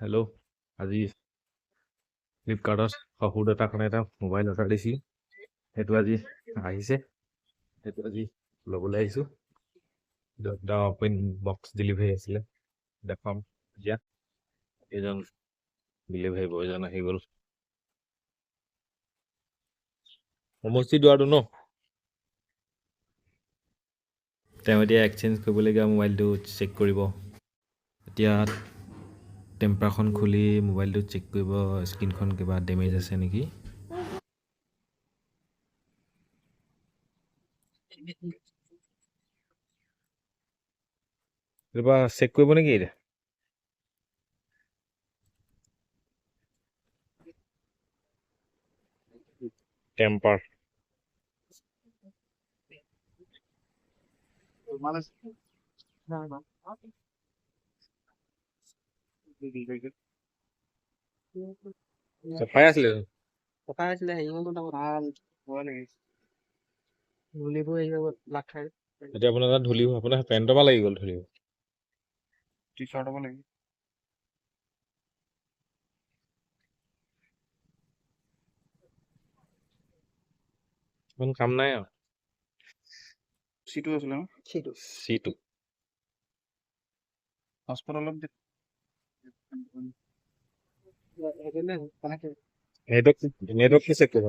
Hello আজি ফ্লিপকাৰ্টত শহুৰ কাৰণে এটা মোবাইল অৰ্ডাৰ দিছিলোঁ সেইটো আজি আহিছে সেইটো আজি ল'বলৈ আহিছোঁ এটা অপেন বক্স ডেলিভাৰী আছিলে দেখুৱাম এতিয়া এইজন ডেলিভাৰী বয়জন আহি গ'ল সমষ্টি দুৱাৰটো ন তেওঁ এতিয়া এক্সচেঞ্জ কৰিবলগীয়া মোবাইলটো চেক কৰিব এতিয়া টেম্পাৰখন খুলি মোবাইলটো চেক কৰিব স্ক্ৰীণখন কিবা ডেমেজ আছে নেকি? কিবা চেক কৰিব নেকি? এতিয়া টেম্পাৰ। চাফাই আছিলে দেখোন। পকা আছিলে হেৰি হ'ল তাৰ ভাল হোৱা নেকি ধূলিবোৰ হেৰি হৈ গ'ল লাগ খাই এতিয়া আপোনাৰ তাত ধূলি আপোনাৰ পেণ্টৰ পৰা লাগি গ'ল ধূলি টি চাৰ্টৰ পৰা লাগি ইমান কাম নাই আৰু চিটো আছিলে ন চিটো চিটো হস্পিটেলত নেটৱৰ্ক নেটৱৰ্ক কি চেক কৰিব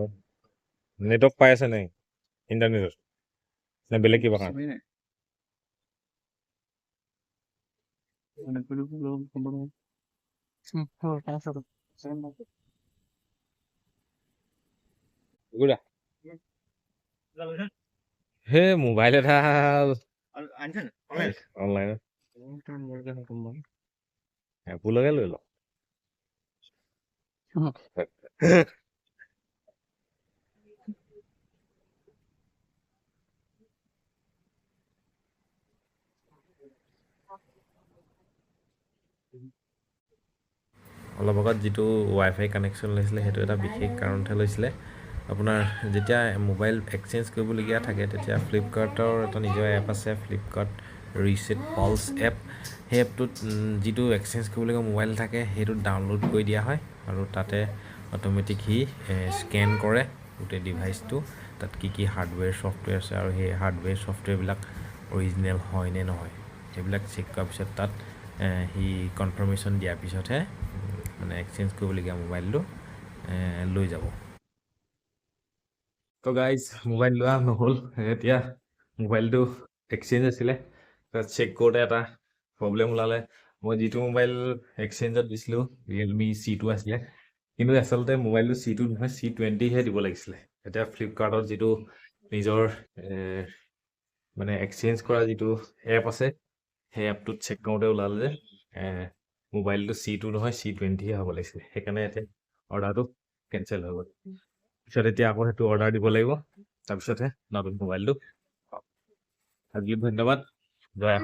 নেটৱৰ্ক পাই আছে নাই? ইণ্টাৰনেটত? নে বেলেগ কিবা কাৰণে? গুড়া হে মোবাইল এটা অনলাইনত? এপলকে লৈ লওক অলপ আগত যিটো ৱাই ফাই কানেকশ্যন লৈছিলে সেইটো এটা বিশেষ কাৰণতহে লৈছিলে। আপোনাৰ যেতিয়া মোবাইল এক্সচেঞ্জ কৰিবলগীয়া থাকে তেতিয়া ফ্লিপকাৰ্টৰ এটা নিজৰ এপ আছে ফ্লিপকাৰ্ট ৰিচেট পলছ এপ সেই এপটোত যিটো এক্সচেঞ্জ কৰিবলগীয়া মোবাইল থাকে, সেইটো ডাউনলোড কৰি দিয়া হয় আৰু তাতে অট'মেটিক সি স্কেন কৰে গোটেই ডিভাইচটো তাত কি কি হাৰ্ডৱেৰ ছফ্টৱেৰ আছে আৰু সেই হাৰ্ডৱেৰ ছফ্টৱেৰবিলাক অৰিজিনেল হয় নে নহয়, সেইবিলাক চেক কৰাৰ পিছত তাত সি কনফাৰ্মেশ্যন দিয়াৰ পিছতহে মানে এক্সচেঞ্জ কৰিবলগীয়া মোবাইলটো লৈ যাব। তো গাইজ মোবাইল লোৱা নহ'ল, এতিয়া মোবাইলটো এক্সচেঞ্জ আছিলে। চেক কৰোঁতে এটা প্ৰব্লেম ওলালে। মই যিটো মোবাইল এক্সচেঞ্জত দিছিলোঁ ৰিয়েলমি চি টু আছিলে কিন্তু আচলতে মোবাইলটো চি টু নহয় চি টুৱেণ্টিহে দিব লাগিছিলে। এতিয়া ফ্লিপকাৰ্টত যিটো নিজৰ মানে এক্সচেঞ্জ কৰা যিটো এপ আছে সেই এপটোত চেক কৰোঁতে ওলালে যে মোবাইলটো চি টু নহয় চি টুৱেণ্টিহে হ'ব লাগিছিলে। সেইকাৰণে এতিয়া অৰ্ডাৰটো কেঞ্চেল হৈ গ'ল। পিছত এতিয়া আকৌ সেইটো অৰ্ডাৰ দিব লাগিব। তাৰপিছতহে নতুন মোবাইলটো আজিলৈ ধন্যবাদ। Да.